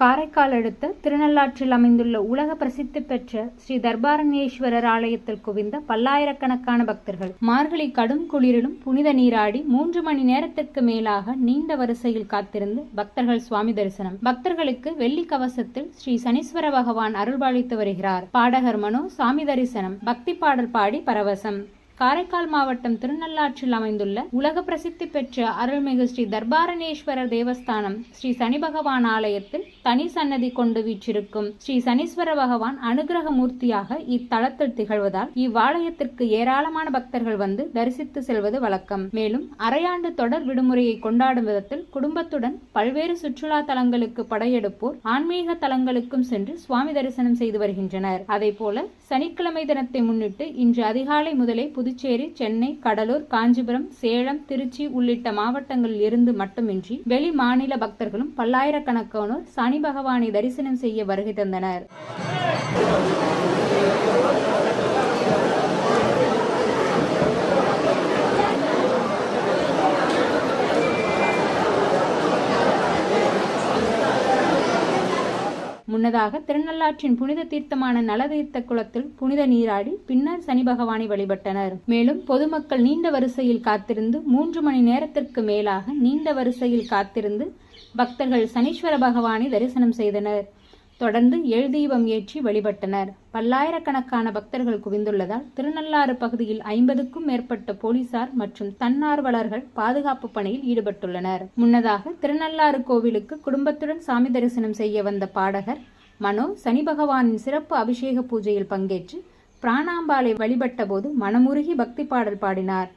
காரைக்கால் அடுத்த திருநள்ளாற்றில் அமைந்துள்ள உலக பிரசித்தி பெற்ற ஸ்ரீ தர்பாரண்யேஸ்வரர் ஆலயத்தில் குவிந்த பல்லாயிரக்கணக்கான பக்தர்கள். மார்கழி கடும் குளிரிலும் புனித நீராடி மூன்று மணி நேரத்திற்கு மேலாக நீண்ட வரிசையில் காத்திருந்து பக்தர்கள் சுவாமி தரிசனம். பக்தர்களுக்கு வெள்ளி கவசத்தில் ஸ்ரீ சனீஸ்வர பகவான் அருள்பாலித்து வருகிறார். பாடகர் மனோ சாமி தரிசனம். பக்தி பாடல் பாடி பரவசம். காரைக்கால் மாவட்டம் திருநள்ளாற்றில் அமைந்துள்ள உலக பிரசித்தி பெற்ற அருள்மிகு ஸ்ரீ தர்பாரணேஸ்வரர் தேவஸ்தானம் ஸ்ரீ சனி பகவான் ஆலயத்தில் தனி சன்னதி கொண்டு வீற்றிருக்கும் ஸ்ரீ சனீஸ்வர பகவான் அனுகிரக மூர்த்தியாக இத்தலத்தில் திகழ்வதால் இவ்வாலயத்திற்கு ஏராளமான பக்தர்கள் வந்து தரிசித்து செல்வது வழக்கம். மேலும் அரையாண்டு தொடர் விடுமுறையை கொண்டாடும் விதத்தில் குடும்பத்துடன் பல்வேறு சுற்றுலா தலங்களுக்கு படையெடுப்போர் ஆன்மீக தலங்களுக்கும் சென்று சுவாமி தரிசனம் செய்து வருகின்றனர். அதேபோல சனிக்கிழமை தினத்தை முன்னிட்டு இன்று அதிகாலை முதலே புதுச்சேரி சென்னை கடலூர் காஞ்சிபுரம் சேலம் திருச்சி உள்ளிட்ட மாவட்டங்களில் இருந்து மட்டுமின்றி வெளி மாநில பக்தர்களும் பல்லாயிரக்கணக்கானோர் சனி பகவானை தரிசனம் செய்ய வருகை தந்தனர். முன்னதாக திருநள்ளாற்றின் புனித தீர்த்தமான நலதீர்த்த குளத்தில் புனித நீராடி பின்னர் சனி பகவானை வழிபட்டனர். மேலும் பொதுமக்கள் நீண்ட வரிசையில் காத்திருந்து மூன்று மணி நேரத்திற்கு மேலாக நீண்ட வரிசையில் காத்திருந்து பக்தர்கள் சனீஸ்வர பகவானை தரிசனம் செய்தனர். தொடர்ந்து எழுதீபம் ஏற்றி வழிபட்டனர். பல்லாயிரக்கணக்கான பக்தர்கள் குவிந்துள்ளதால் திருநள்ளாறு பகுதியில் ஐம்பதுக்கும் மேற்பட்ட போலீசார் மற்றும் தன்னார்வலர்கள் பாதுகாப்பு பணியில் ஈடுபட்டுள்ளனர். முன்னதாக திருநள்ளாறு கோவிலுக்கு குடும்பத்துடன் சாமி தரிசனம் செய்ய வந்த பாடகர் மனோ சனி பகவானின் சிறப்பு அபிஷேக பூஜையில் பங்கேற்று பிராணாம்பாலை வழிபட்ட போது மனமுருகி பக்தி பாடல் பாடினார்.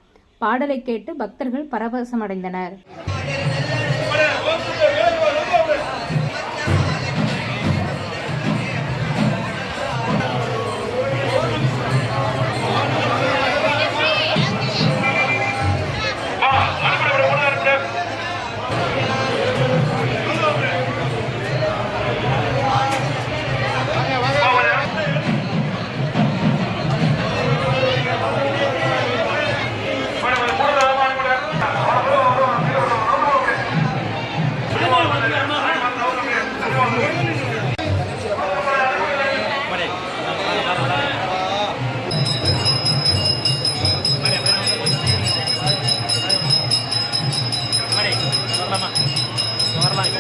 பாடலை கேட்டு பக்தர்கள் பரவசமடைந்தனர்.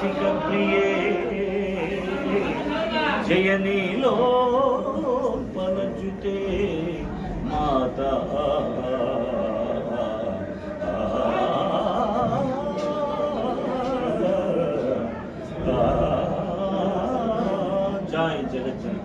రసిక ప్రియే జయనీలో పలచుతే మాత. జాయ్ జగజ్జన.